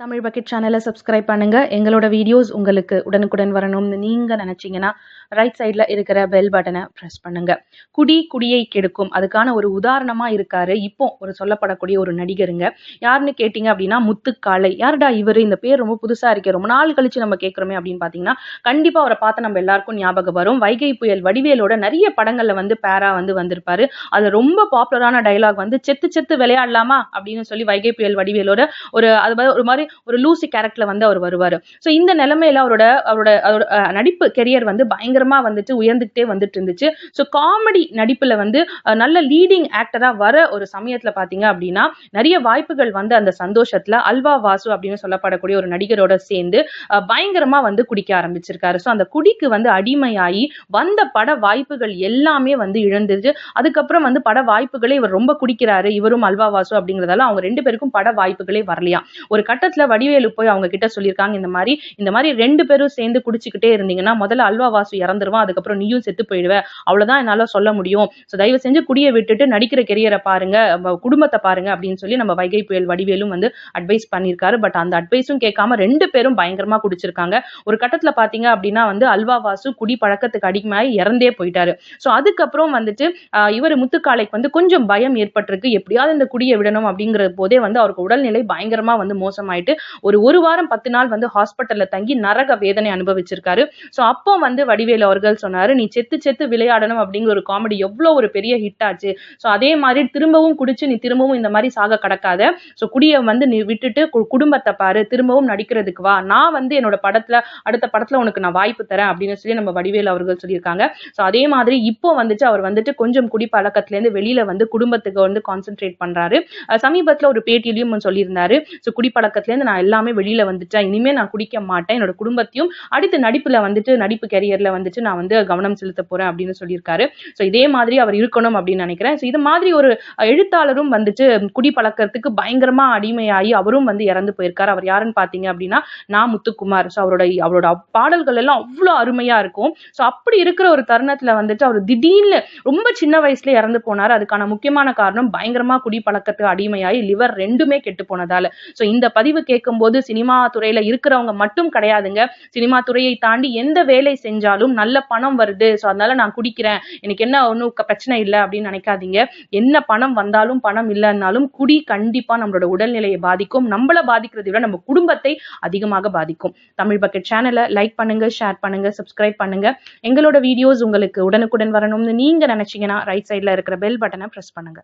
Tamil bucket சேனலை subscribe பண்ணுங்கள் எங்களோட வீடியோஸ் உங்களுக்கு உடனுக்குடன் வரணும்னு நீங்கள் நினச்சிங்கன்னா ரைட் சைடில் இருக்கிற பெல் பட்டனை ப்ரெஸ் பண்ணுங்கள் குடி குடியை கெடுக்கும். அதுக்கான ஒரு உதாரணமாக இருக்கார். இப்போ ஒரு சொல்லப்படக்கூடிய ஒரு நடிகருங்க. யாருன்னு கேட்டிங்க அப்படின்னா முத்துக்காளை. யாருடா இவர்? இந்த பேர் ரொம்ப புதுசாக இருக்கே. ரொம்ப நாள் கழித்து நம்ம கேட்குறோமே அப்படின்னு பார்த்தீங்கன்னா கண்டிப்பாக அவரை பார்த்து நம்ம எல்லாருக்கும் ஞாபகம் வரும். வைகை புயல் வடிவேலோட நிறைய படங்களில் வந்து பேரா வந்து வந்திருப்பார். அது ரொம்ப பாப்புலரான டயலாக் வந்து செத்து செத்து விளையாடலாமா அப்படின்னு சொல்லி வைகை புயல் வடிவேலோட ஒரு அது ஒரு மாதிரி ஒரு லூசி கேரக்டர்ல வந்து அவர் வருவார். ஸோ இந்த நிலைமையில அவரோட அவரோட அவரோட நடிப்பு கெரியர் வந்து பயங்கரமா வந்துட்டு உயர்ந்துகிட்டே வந்துட்டு இருந்துச்சு. ஸோ காமெடி நடிப்புல வந்து நல்ல லீடிங் ஆக்டரா வர ஒரு சமயத்துல பாத்தீங்க அப்படின்னா நிறைய வாய்ப்புகள் வந்து அந்த சந்தோஷத்துல அல்வா வாசு அப்படின்னு சொல்லப்படக்கூடிய ஒரு நடிகரோட சேர்ந்து பயங்கரமா வந்து குடிக்க ஆரம்பிச்சிருக்காரு. ஸோ அந்த குடிக்கு வந்து அடிமையாகி வந்த பட வாய்ப்புகள் எல்லாமே வந்து இழந்துச்சு அதுக்கப்புறம் வந்து பட வாய்ப்புகளே இவர் ரொம்ப குடிக்கிறாரு இவரும் அல்வா வாசு அப்படிங்கிறதால அவங்க ரெண்டு பேருக்கும் பட வாய்ப்புகளே வரலையா. ஒரு கட்டத்துல வடிவேலு போய் அவங்க கிட்ட சொல்லியிருக்காங்க இந்த மாதிரி இந்த மாதிரி ரெண்டு பேரும் சேர்ந்து குடிச்சுக்கிட்டே இருந்தீங்கன்னா முதல்ல அல்வா வாசு இறந்துருவான் அதுக்கப்புறம் நீயும் செத்து போயிடுவ. அவ்வளவுதான் என்னால சொல்ல முடியும். ஸோ தயவு செஞ்சு குடியை விட்டுட்டு நடிக்கிற கெரியரை பாருங்க குடும்பத்தை பாருங்க அப்படின்னு சொல்லி நம்ம வைகை புயல் வடிவேலும் வந்து அட்வைஸ் பண்ணியிருக்காரு. பட் அந்த அட்வைஸும் கேட்காம ரெண்டு பேரும் பயங்கரமா குடிச்சிருக்காங்க. ஒரு கட்டத்துல பாத்தீங்க அப்படின்னா வந்து அல்வா வாசு குடி பழக்கத்துக்கு அடிமையாகி இறந்தே போயிட்டாரு. ஸோ அதுக்கப்புறம் வந்துட்டு இவர் முத்துக்காளைக்கு வந்து கொஞ்சம் பயம் ஏற்பட்டிருக்கு. எப்படியாவது இந்த குடியை விடணும் அப்படிங்கிற போதே வந்து அவருக்கு உடல்நிலை பயங்கரமா வந்து மோசமாயிட்டு ஒரு ஒரு வாரம் பத்து நாள் வந்து ஹாஸ்பிட்டல்ல தங்கி நரக வேதனை அனுபவிச்சிருக்காரு. ஸோ அப்போ வந்து வடிவேலு அவர்கள் சொன்னாரு நீ செத்து செத்து விளையாடணும் அப்படிங்கிற ஒரு காமெடி எவ்வளோ ஒரு பெரிய ஹிட் ஆச்சு. ஸோ அதே மாதிரி திரும்பவும் குடிச்சு நீ திரும்பவும் இந்த மாதிரி சாக கடக்காத. ஸோ குடியை வந்து நீ விட்டுட்டு குடும்பத்தை பாரு திரும்பவும் நடிக்கிறதுக்கு வா. நான் வந்து என்னோட படத்துல அடுத்த படத்துல உனக்கு நான் வாய்ப்பு தரேன் அப்படின்னு சொல்லி நம்ம வடிவேலு அவர்கள் சொல்லியிருக்காங்க. ஸோ அதே மாதிரி இப்போ வந்துட்டு அவர் வந்துட்டு கொஞ்சம் குடி பழக்கத்துலேருந்து வெளியில வந்து குடும்பத்துக்கு வந்து கான்சென்ட்ரேட் பண்றாரு. சமீபத்தில் ஒரு பேட்டியிலையும் சொல்லியிருந்தாரு. ஸோ குடிப்பழக்கத்துலேருந்து நான் எல்லாமே வெளியில வந்துட்டேன். இனிமே நான் குடிக்க மாட்டேன். என்னோட குடும்பத்தையும் அடுத்து நடிப்புல வந்துட்டு நடிப்பு கெரியர்ல வந்துட்டு நான் வந்து கவனம் செலுத்த போறேன் அப்படின்னு சொல்லியிருக்காரு. ஸோ இதே மாதிரி அவர் இருக்கணும் அப்படின்னு நினைக்கிறேன். ஸோ இது மாதிரி ஒரு எழுத்தாளரும் வந்துட்டு குடிப்பழக்கத்துக்கு பயங்கரமா அடிமையாகி அவரும் வந்து இறந்து போயிருக்காரு. அவர் யாருன்னு பார்த்தீங்க அப்படின்னா நான் முத்துக்குமார். ஸோ அவரோட அவரோட பாடல்கள் எல்லாம் அவ்வளோ அருமையா இருக்கும். ஸோ அப்படி இருக்கிற ஒரு தருணத்துல வந்துட்டு அவர் திடீர்னு ரொம்ப சின்ன வயசுல இறந்து போனார். அதுக்கான முக்கியமான காரணம் பயங்கரமா குடிப்பழக்கத்துக்கு அடிமையாகி லிவர் ரெண்டுமே கெட்டு போனதால. ஸோ இந்த பதிவு கேட்கும்போது சினிமா துறையில இருக்கிறவங்க மட்டும் கிடையாதுங்க. சினிமா துறையை தாண்டி எந்த வேலை செஞ்சாலும் நல்ல பணம் வருது. ஸோ அதனால நான் குடிக்கிறேன். எனக்கு என்ன ஒன்றும் பிரச்சனை இல்லை அப்படின்னு நினைக்காதீங்க. என்ன பணம் வந்தாலும் பணம் இல்லைன்னாலும் குடி கண்டிப்பா நம்மளோட உடல்நிலையை பாதிக்கும். நம்மள பாதிக்கிறதை விட நம்ம குடும்பத்தை அதிகமாக பாதிக்கும். தமிழ் பக்கெட் சேனலை லைக் பண்ணுங்க ஷேர் பண்ணுங்க சப்ஸ்கிரைப் பண்ணுங்க. எங்களோட வீடியோஸ் உங்களுக்கு உடனுக்குடன் வரணும்னு நீங்க நினைச்சீங்கன்னா ரைட் சைட்ல இருக்கிற பெல் பட்டனை பிரஸ் பண்ணுங்க.